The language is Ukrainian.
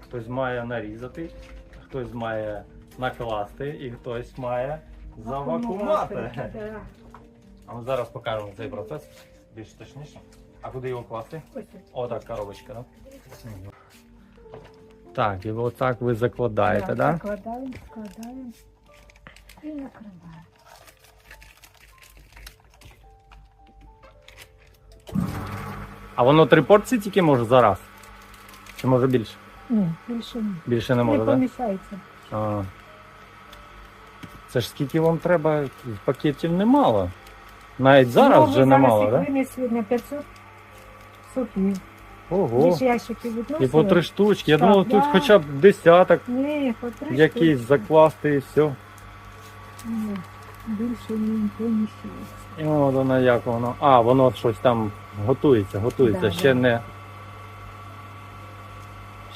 Хтось має нарізати, хтось має накласти і хтось має завакумувати. Да. А ми зараз покажемо цей процес більш точніше. А куди його класти? Ось тут. Так, коробочка, так? Так, і отак ви закладаєте, так? Да? Складаємо, складаємо і накриваємо. А воно три порції тільки може зараз? Чи може більше? Ні, більше ні. Більше не Не так? поміщається. А. Це ж скільки вам треба, пакетів немало. Навіть зараз вже немало, Зараз так? винесли на 500 сотів. Ого. Відносили. І по три штучки. Я Так, думав, тут да. хоча б десяток Ні, по три якийсь штуки. закласти і все. Ні, більше не поміщається. І от воно як воно. А, воно щось там готується, готується. Да, Ще да. не